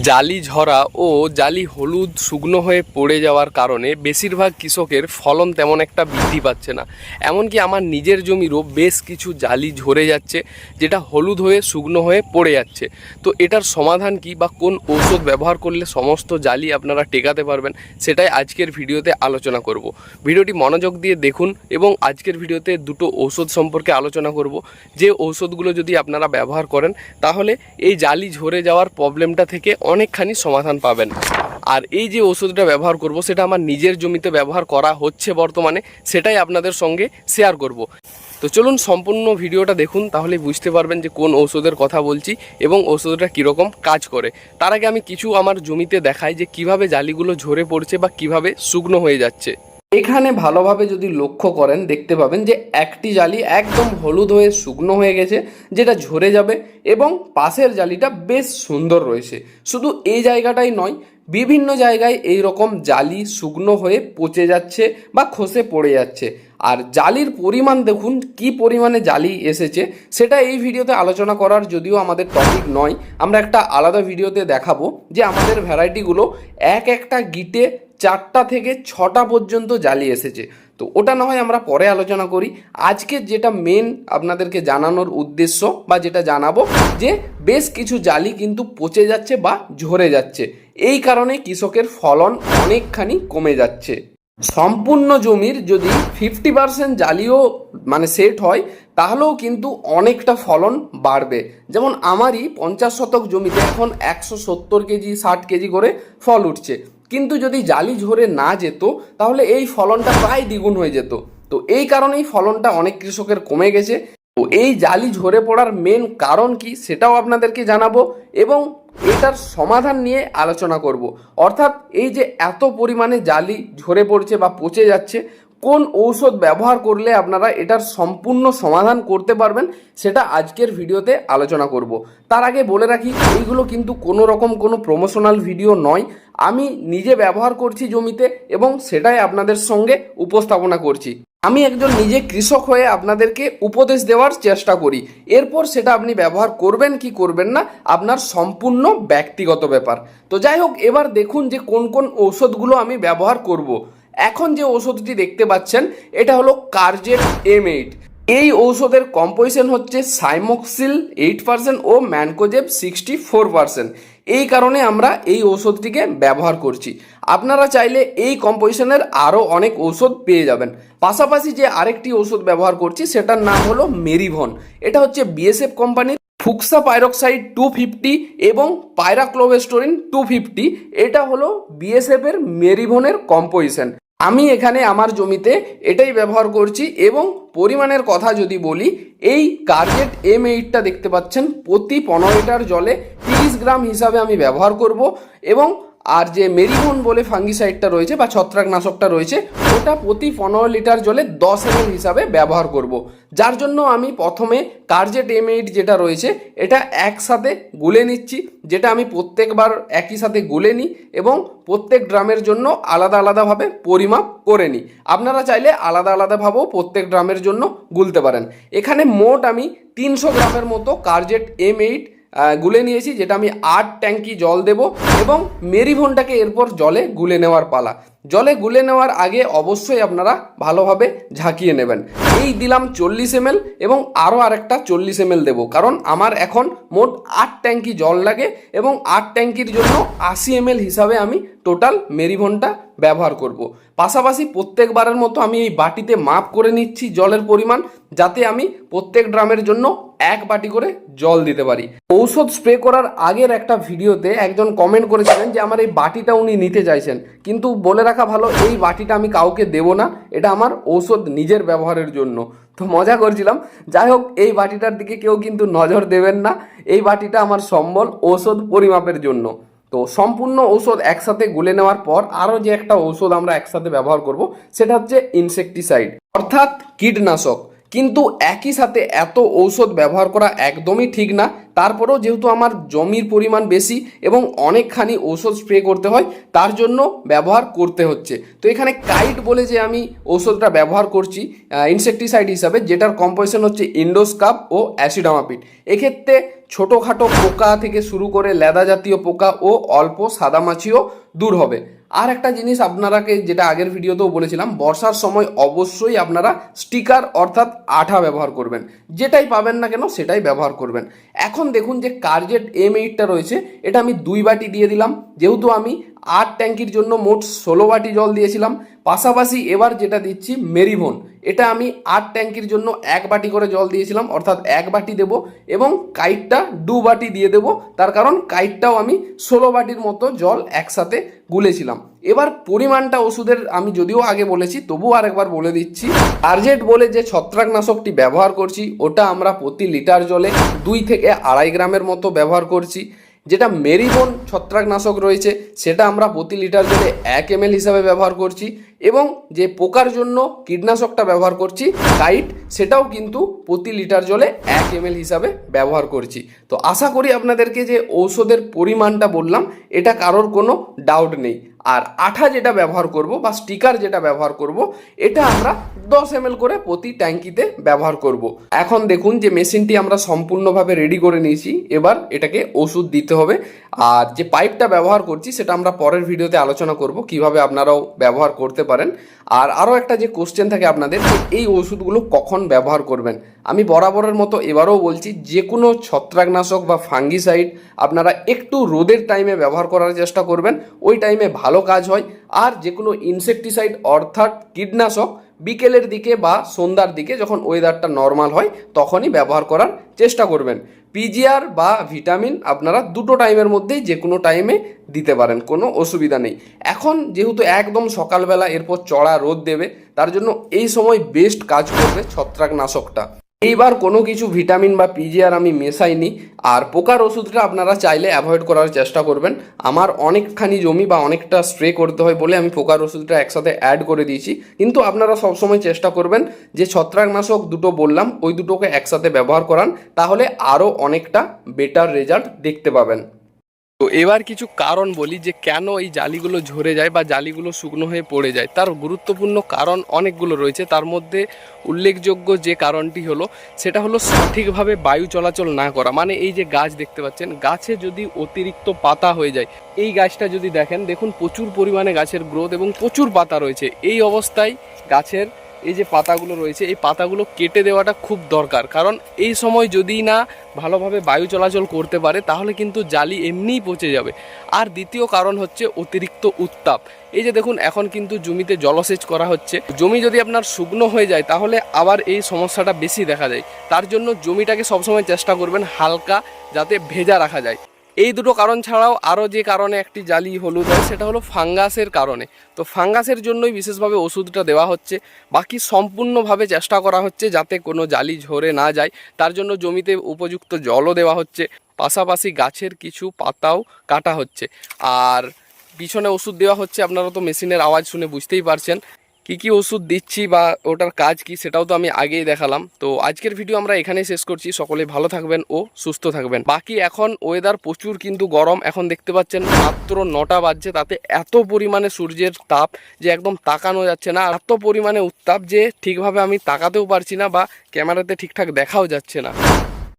জালি ঝরা ও জালি হলুদ শুকনো হয়ে পড়ে যাওয়ার কারণে বেশিরভাগ কৃষকের ফলন তেমন একটা বৃদ্ধি পাচ্ছে না। এমনকি আমার নিজের জমিরও বেশ কিছু জালি ঝরে যাচ্ছে, যেটা হলুদ হয়ে শুকনো হয়ে পড়ে যাচ্ছে। তো এটার সমাধান কি বা কোন ঔষধ ব্যবহার করলে সমস্ত জালি আপনারা টেকাতে পারবেন, সেটাই আজকের ভিডিওতে আলোচনা করব। ভিডিওটি মনোযোগ দিয়ে দেখুন এবং আজকের ভিডিওতে দুটো ঔষধ সম্পর্কে আলোচনা করব। যে ঔষধগুলো যদি আপনারা ব্যবহার করেন, তাহলে এই জালি ঝরে যাওয়ার প্রবলেমটা থেকে অনেকখানি সমাধান পাবেন। আর এই যে ওষুধটা ব্যবহার করব, সেটা আমার নিজের জমিতে ব্যবহার করা হচ্ছে বর্তমানে, সেটাই আপনাদের সঙ্গে শেয়ার করব। তো চলুন সম্পূর্ণ ভিডিওটা দেখুন তাহলে বুঝতে পারবেন যে কোন ওষুধের কথা বলছি এবং ওষুধটা কীরকম কাজ করে। তার আগে আমি কিছু আমার জমিতে দেখাই যে কীভাবে জালিগুলো ঝরে পড়ছে বা কীভাবে শুকনো হয়ে যাচ্ছে। এখানে ভালোভাবে যদি লক্ষ্য করেন, দেখতে পাবেন যে একটি জালি একদম হলুদ হয়ে শুকনো হয়ে গেছে, যেটা ঝরে যাবে এবং পাশের জালিটা বেশ সুন্দর রয়েছে। শুধু এই জায়গাটাই নয়, বিভিন্ন জায়গায় এই রকম জালি শুকনো হয়ে পচে যাচ্ছে বা খসে পড়ে যাচ্ছে। আর জালির পরিমাণ দেখুন, কি পরিমাণে জালি এসেছে, সেটা এই ভিডিওতে আলোচনা করার যদিও আমাদের টপিক নয়। আমরা একটা আলাদা ভিডিওতে দেখাবো যে আমাদের ভ্যারাইটিগুলো এক একটা গিটে চারটা থেকে ছটা পর্যন্ত জালি এসেছে। তো ওটা না হয় আমরা পরে আলোচনা করি। আজকে যেটা মেন আপনাদেরকে জানানোর উদ্দেশ্য বা যেটা জানাব যে বেশ কিছু জালি কিন্তু পচে যাচ্ছে বা ঝরে যাচ্ছে। এই কারণে কৃষকের ফলন অনেকখানি কমে যাচ্ছে। সম্পূর্ণ জমির যদি ফিফটি পার্সেন্ট জালিও মানে সেট হয়, তাহলেও কিন্তু অনেকটা ফলন বাড়বে। যেমন আমারই পঞ্চাশ শতক জমিতে এখন একশো সত্তর কেজি, ষাট কেজি করে ফল উঠছে। কিন্তু যদি জালি ঝরে না যেত, তাহলে এই ফলনটা প্রায় দ্বিগুণ হয়ে যেত। তো এই কারণেই ফলনটা অনেক কৃষকের কমে গেছে। তো এই জালি ঝরে পড়ার মেন কারণ কি সেটাও আপনাদেরকে জানাব এবং এটার সমাধান নিয়ে আলোচনা করব। অর্থাৎ এই যে এত পরিমাণে জালি ঝরে পড়ছে বা পচে যাচ্ছে, কোন ঔষধ ব্যবহার করলে আপনারা এটার সম্পূর্ণ সমাধান করতে পারবেন সেটা আজকের ভিডিওতে আলোচনা করব। তার আগে বলে রাখি, এইগুলো কিন্তু কোনো রকম কোনো প্রমোশনাল ভিডিও নয়। আমি নিজে ব্যবহার করছি জমিতে এবং সেটাই আপনাদের সঙ্গে উপস্থাপনা করছি। আমি একজন নিজে কৃষক হয়ে আপনাদেরকে উপদেশ দেওয়ার চেষ্টা করি। এরপর সেটা আপনি ব্যবহার করবেন কি করবেন না, আপনার সম্পূর্ণ ব্যক্তিগত ব্যাপার। তো যাই হোক, এবার দেখুন যে কোন কোন ঔষধগুলো আমি ব্যবহার করব। এখন যে ওষুধটি দেখতে পাচ্ছেন, এটা হলো কার্জেট এম এইট এই ঔষধের কম্পোজিশন হচ্ছে সাইমোক্সিল এইট পার্সেন্ট ও ম্যানকোজেব সিক্সটি ফোর পার্সেন্ট এই কারণে আমরা এই ঔষধটিকে ব্যবহার করছি। আপনারা চাইলে এই কম্পোজিশনের আরও অনেক ঔষধ পেয়ে যাবেন। পাশাপাশি যে আরেকটি ঔষধ ব্যবহার করছি, সেটার নাম হলো মেরিভন। এটা হচ্ছে বিএসএফ কোম্পানির ফুক্সা পাইরক্সাইড টু ফিফটি এবং পায়রাক্লোভেস্টোরিন টু ফিফটি এটা হলো বিএসএফ এর মেরিভনের কম্পোজিশন আমি এখানে আমার জমিতে এটাই ব্যবহার করছি এবং পরিমাণের কথা যদি বলি, এই কার্জেট এম এইটটা দেখতে পাচ্ছেন, প্রতি পনেরো লিটার জলে তিরিশ গ্রাম হিসাবে আমি ব্যবহার করব এবং আর যে মেরিভন বলে ফাঙ্গিসাইডটা রয়েছে বা ছত্রাকনাশকটা রয়েছে, ওটা প্রতি পনেরো লিটার জলে দশ এম হিসাবে ব্যবহার করব। যার জন্য আমি প্রথমে কার্জেট এম এইট যেটা রয়েছে, এটা একসাথে গুলে নিচ্ছি, যেটা আমি প্রত্যেকবার একই সাথে গুলে নিই এবং প্রত্যেক ড্রামের জন্য আলাদা আলাদাভাবে পরিমাপ করে নিই আপনারা চাইলে আলাদা আলাদাভাবেও প্রত্যেক ড্রামের জন্য গুলতে পারেন এখানে মোট আমি তিনশো গ্রামের মতো কার্জেট এম এইট গুলে নিয়েছি, যেটা আমি আট ট্যাঙ্কি জল দেব এবং মেরিভনটাকে এরপর জলে গুলে নেওয়ার পালা। জলে গুলে নেওয়ার আগে অবশ্যই আপনারা ভালোভাবে ঝাঁকিয়ে নেবেন এই দিলাম চল্লিশ এম এবং আরও আরেকটা চল্লিশ এম দেবো, কারণ আমার এখন মোট আট ট্যাঙ্কি জল লাগে এবং আট ট্যাঙ্কির জন্য আশি এম হিসাবে আমি টোটাল মেরিভনটা ব্যবহার করব। পাশাপাশি প্রত্যেকবারের মতো আমি এই বাটিতে মাপ করে নিচ্ছি জলের পরিমাণ, যাতে আমি প্রত্যেক ড্রামের জন্য এক বাটি করে জল দিতে পারি ঔষধ স্প্রে করার আগের একটা ভিডিওতে একজন কমেন্ট করেছিলেন যে আমার এই বাটিটা উনি নিতে চাইছেন, কিন্তু বলে রাখা ভালো, এই বাটিটা আমি কাউকে দেব না, এটা আমার ঔষধ নিজের ব্যবহারের জন্য। তো মজা করছিলাম। যাই হোক, এই বাটিটার দিকে কেউ কিন্তু নজর দেবেন না। এই বাটিটা আমার সম্বল ঔষধ পরিমাপের জন্য। তো সম্পূর্ণ ঔষধ একসাথে গুলে নেওয়ার পর আরও যে একটা ঔষধ আমরা একসাথে ব্যবহার করব, সেটা হচ্ছে ইনসেকটিসাইড অর্থাৎ কীটনাশক। কিন্তু একই সাথে এত ঔষধ ব্যবহার করা একদমই ঠিক না। তারপরেও যেহেতু আমার জমির পরিমাণ বেশি এবং অনেকখানি ঔষধ স্প্রে করতে হয়, তার জন্য ব্যবহার করতে হচ্ছে। তো এখানে কাইট বলে যে আমি ঔষধটা ব্যবহার করছি ইনসেকটিসাইড হিসাবে, যেটার কম্পোজিশন হচ্ছে ইন্ডোস্কাপ ও অ্যাসিডামাপিড এক্ষেত্রে ছোটোখাটো পোকা থেকে শুরু করে লেদা জাতীয় পোকা ও অল্প সাদামাছিও দূর হবে। আর একটা জিনিস আপনারাকে যেটা আগের ভিডিওতেও বলেছিলাম, বর্ষার সময় অবশ্যই আপনারা স্টিকার অর্থাৎ আঠা ব্যবহার করবেন। যেটাই পাবেন না কেন সেটাই ব্যবহার করবেন। এখন দেখুন যে কার্জেট এম এইটটা রয়েছে, এটা আমি দুই বাটি দিয়ে দিলাম। যেহেতু আমি আট ট্যাঙ্কির জন্য মোট ষোলো বাটি জল দিয়েছিলাম। পাশাপাশি এবার যেটা দিচ্ছি, মেরিভন। এটা আমি আট ট্যাঙ্কির জন্য এক বাটি করে জল দিয়েছিলাম, অর্থাৎ এক বাটি দেব এবং কাইটটা দু বাটি দিয়ে দেব। তার কারণ কাইটটাও আমি ষোলো বাটির মতো জল একসাথে গুলেছিলাম। এবার পরিমাণটা ওষুধের আমি যদিও আগে বলেছি, তবুও আরেকবার বলে দিচ্ছি। আরজেট বলে যে ছত্রাকনাশকটি ব্যবহার করছি, ওটা আমরা প্রতি লিটার জলে দুই থেকে আড়াই গ্রামের মতো ব্যবহার করছি। যেটা মেরিবোন ছত্রাকনাশক রয়েছে সেটা আমরা প্রতি লিটার জলে এক এম হিসাবে ব্যবহার করছি। এবং যে পোকার জন্য কীটনাশকটা ব্যবহার করছি, কাইট, সেটাও কিন্তু প্রতি লিটার জলে এক এম হিসাবে ব্যবহার করছি। তো আশা করি আপনাদেরকে যে ঔষধের পরিমাণটা বললাম, এটা কারোর কোনো ডাউট নেই। আর আঠা যেটা ব্যবহার করব বা স্টিকার যেটা ব্যবহার করব, এটা আমরা দশ এম করে প্রতি ট্যাঙ্কিতে ব্যবহার করব। এখন দেখুন যে মেশিনটি আমরা সম্পূর্ণভাবে রেডি করে নিয়েছি, এবার এটাকে ওষুধ দিতে হবে। আর যে পাইপটা ব্যবহার করছি, সেটা আমরা পরের ভিডিওতে আলোচনা করব, কীভাবে আপনারাও ব্যবহার করতে পারেন। আর আরও একটা যে কোশ্চেন থাকে আপনাদের এই ওষুধগুলো কখন ব্যবহার করবেন? আমি বরাবরের মতো এবারও বলছি, যে কোনো ছত্রাকনাশক বা ফাঙ্গিসাইড আপনারা একটু রোদের টাইমে ব্যবহার করার চেষ্টা করবেন। ওই টাইমে ভালো কাজ হয়। আর যে কোনো ইনসেকটিসাইড অর্থাৎ কীটনাশক বিকেলের দিকে বা সন্ধ্যার দিকে যখন ওয়েদারটা নর্মাল হয়, তখনই ব্যবহার করার চেষ্টা করবেন। পিজিআর বা ভিটামিন আপনারা দুটো টাইমের মধ্যেই যে কোনো টাইমে দিতে পারেন, কোনো অসুবিধা নেই। এখন যেহেতু একদম সকালবেলা এরপর চড়া রোদ দেবে, তার জন্য এই সময় বেস্ট কাজ করবে ছত্রাকনাশকটা। এইবার কোনো কিছু ভিটামিন বা পিজিআর আমি মেশাইনি। আর পোকার ওষুধটা আপনারা চাইলে অ্যাভয়েড করার চেষ্টা করবেন। আমার অনেকখানি জমি বা অনেকটা স্প্রে করতে হয় বলে আমি পোকার ওষুধটা একসাথে অ্যাড করে দিয়েছি। কিন্তু আপনারা সবসময় চেষ্টা করবেন যে ছত্রাকনাশক দুটো বললাম, ওই দুটোকে একসাথে ব্যবহার করান, তাহলে আরও অনেকটা বেটার রেজাল্ট দেখতে পাবেন। তো এবার কিছু কারণ বলি যে কেন এই জালিগুলো ঝরে যায় বা জালিগুলো শুকনো হয়ে পড়ে যায়। তার গুরুত্বপূর্ণ কারণ অনেকগুলো রয়েছে। তার মধ্যে উল্লেখযোগ্য যে কারণটি হলো, সেটা হলো সঠিকভাবে বায়ু চলাচল না করা। মানে এই যে গাছ দেখতে পাচ্ছেন, গাছে যদি অতিরিক্ত পাতা হয়ে যায়, এই গাছটা যদি দেখেন, দেখুন প্রচুর পরিমাণে গাছের গ্রোথ এবং প্রচুর পাতা রয়েছে। এই অবস্থায় গাছের এই যে পাতাগুলো রয়েছে, এই পাতাগুলো কেটে দেওয়াটা খুব দরকার। কারণ এই সময় যদি না ভালোভাবে বায়ু চলাচল করতে পারে, তাহলে কিন্তু জালি এমনিই পচে যাবে। আর দ্বিতীয় কারণ হচ্ছে অতিরিক্ত উত্তাপ। এই যে দেখুন, এখন কিন্তু জমিতে জলসেচ করা হচ্ছে। জমি যদি আপনার শুকনো হয়ে যায়, তাহলে আবার এই সমস্যাটা বেশি দেখা যায় তার জন্য জমিটাকে সবসময় চেষ্টা করবেন হালকা যাতে ভেজা রাখা যায়। এই দুটো কারণ ছাড়াও আরও যে কারণে একটি জালি হলুদ হয়, সেটা হলো ফাঙ্গাসের কারণে। তো ফাঙ্গাসের জন্যই বিশেষভাবে ওষুধটা দেওয়া হচ্ছে। বাকি সম্পূর্ণভাবে চেষ্টা করা হচ্ছে যাতে কোনো জালি ঝরে না যায়। তার জন্য জমিতে উপযুক্ত জলও দেওয়া হচ্ছে। পাশাপাশি গাছের কিছু পাতাও কাটা হচ্ছে। আর পিছনে ওষুধ দেওয়া হচ্ছে, আপনারা তো মেশিনের আওয়াজ শুনে বুঝতেই পারছেন। কি কি ওষুধ দিচ্ছি বা ওটার কাজ কি সেটাও তো আমি আগেই দেখালাম। তো আজকের ভিডিও আমরা এখানেই শেষ করছি। সকলে ভালো থাকবেন ও সুস্থ থাকবেন। বাকি এখন ওয়েদার প্রচুর কিন্তু গরম। এখন দেখতে পাচ্ছেন মাত্র নটা বাজছে। তাতে এত পরিমাণে সূর্যের তাপ যে একদম তাকানো যাচ্ছে না। এত পরিমাণে উত্তাপ যে ঠিকভাবে আমি তাকাতেও পারছি না বা ক্যামেরাতে ঠিকঠাক দেখাও যাচ্ছে না।